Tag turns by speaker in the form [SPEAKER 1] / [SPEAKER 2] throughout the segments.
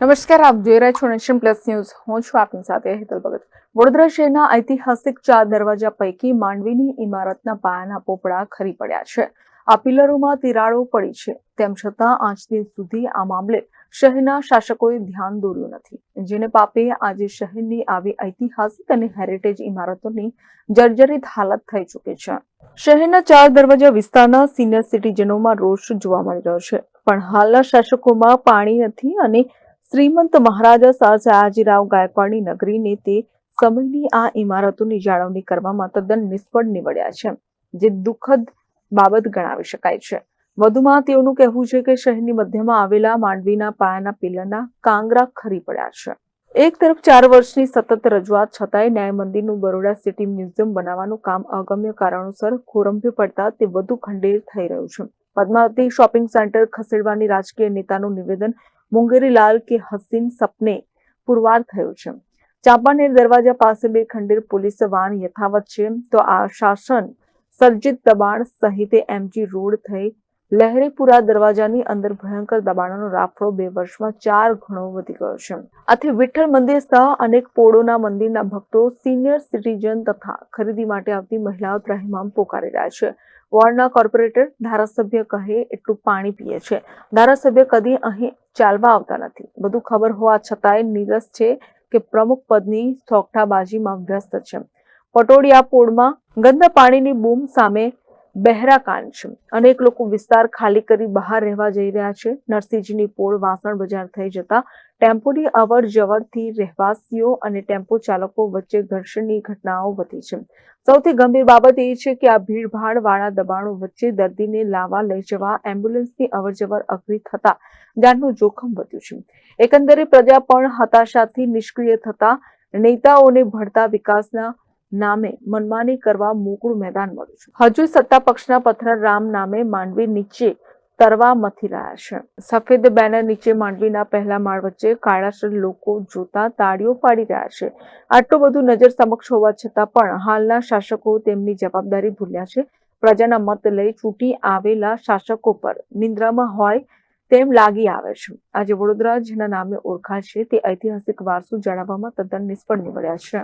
[SPEAKER 1] નમસ્કાર, આપ જોઈ રહ્યા છો નેશન પ્લસ ન્યૂઝ. હું છું આપની સાથે હેતલ ભગત. વડોદરા શહેરના ઐતિહાસિક ચાર દરવાજા પૈકી માંડવીની ઇમારતના પાયાના પોપડા ખરી પડ્યા છે. આ પિલરોમાં તિરાડો પડી છે. તેમ છતાં આજ દિન સુધી આ મામલે શહેરના શાસકોએ ધ્યાન દોર્યું નથી. જેને પાપે આજે શહેરની આવી ઐતિહાસિક અને હેરિટેજ ઇમારતોની જર્જરિત હાલત થઈ ચૂકી છે. શહેરના ચાર દરવાજા વિસ્તારના સિનિયર સિટીઝનોમાં રોષ જોવા મળી રહ્યો છે. પણ હાલના શાસકોમાં પાણી નથી અને શ્રીમંત મહારાજા સયાજીરાવ ગાયકવાડની નગરીને તે સમયની આ ઇમારતોની જાળવણી કરવામાં તદ્દન નિષ્ફળ નીવડ્યા છે, જે દુઃખદ બાબત ગણાવી શકાય છે. વધુમાં તેઓનું કહેવું છે કે શહેરની મધ્યમાં આવેલા માંડવીના પાયાના પિલરના કાંગરા ખરી પડ્યા છે. એક તરફ ચાર વર્ષની સતત રજૂઆત છતાંય ન્યાય મંદિરનું બરોડા સિટી મ્યુઝિયમ બનાવવાનું કામ અગમ્ય કારણોસર ખોરંભી પડતા તે વધુ ખંડેર થઈ રહ્યું છે. પદ્માવતી શોપિંગ સેન્ટર ખસેડવાની રાજકીય નેતાનું નિવેદન મુંગેરીલાલ કે હસીન સપને પુરવાર થયું છે. ચાંપાનેર દરવાજા પાસે બે ખંડેર પોલીસ વાન યથાવત છે. તો આ શાસન, સર્જિત દબાણ સહિતે એમજી રોડ થઈ લહેરીપુરા દરવાજાની અંદર ભયંકર દબાણોનો રાફડો બે વર્ષમાં ચાર ગણો વધી ગયો છે. આથી વિઠ્ઠલ મંદિર સહ અનેક પોળોના મંદિરના ભક્તો, સિનિયર સિટીઝન તથા ખરીદી માટે આવતી મહિલાઓ ત્રાહિમામ પોકારી રહ્યા છે. વોર્ડના કોર્પોરેટર ધારાસભ્ય કહે, એટલું પાણી પીએ છે. ધારાસભ્ય કદી અહીં ચાલવા આવતા નથી. બધું ખબર હોવા છતાંય નીરસ છે કે પ્રમુખ પદની સોગઠાબાજીમાં વ્યસ્ત છે. પટોડિયા પોળમાં ગંદા પાણીની બૂમ સામે બહેરા કાન છે. અનેક લોકો વિસ્તાર ખાલી કરી બહાર રહેવા જઈ રહ્યા છે. નરસિંહજીની પોળ વાસણ બજાર થઈ જતા ટેમ્પોની અવર જવરથી રહેવાસીઓ અને ટેમ્પો ચાલકો વચ્ચે ઘર્ષણની ઘટનાઓ વધી છે. સૌથી ગંભીર બાબત એ છે કે આ ભીડભાડ વાળા દબાણો વચ્ચે દર્દીને લાવવા લઈ જવા એમ્બ્યુલન્સની અવરજવર અઘરી થતા જાનનું જોખમ વધ્યું છે. એકંદરે પ્રજા પણ હતાશાથી નિષ્ક્રિય થતા નેતાઓને ભળતા વિકાસના નામે મનમાની કરવા મોકળું મેદાન મળ્યું છે. હજુ સત્તા પક્ષના પથ્થર રામ નામે માંડવી નીચે તરવા મથી રહ્યા છે. સફેદ બેનર નીચે માંડવીના પહેલા માળ વચ્ચે કાળાશર લોકો જોતા તાળીઓ પાડી રહ્યા છે. આટલું બધું નજર સમક્ષ હોવા છતાં પણ હાલના શાસકો તેમની જવાબદારી ભૂલ્યા છે. પ્રજાના મત લઈ ચૂંટી આવેલા શાસકો પર નિંદ્રામાં હોય તેમ લાગી આવે છે. આજે વડોદરા જેના નામે ઓળખાય છે, તે ઐતિહાસિક વારસો જાળવવામાં તદ્દન નિષ્ફળ નીવડ્યા છે.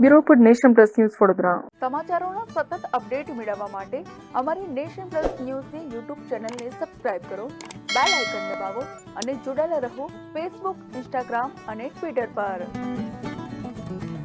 [SPEAKER 1] બ્યુરો પર નેશન પ્લસ ન્યૂઝ વડોદરા. સમાચારોના સતત અપડેટ મેળવવા માટે અમારી નેશન પ્લસ ન્યૂઝની યુટ્યુબ ચેનલને સબસ્ક્રાઇબ કરો, બેલ આઇકન દબાવો અને જોડાયેલા રહો ફેસબુક, ઇન્સ્ટાગ્રામ અને ટ્વિટર પર.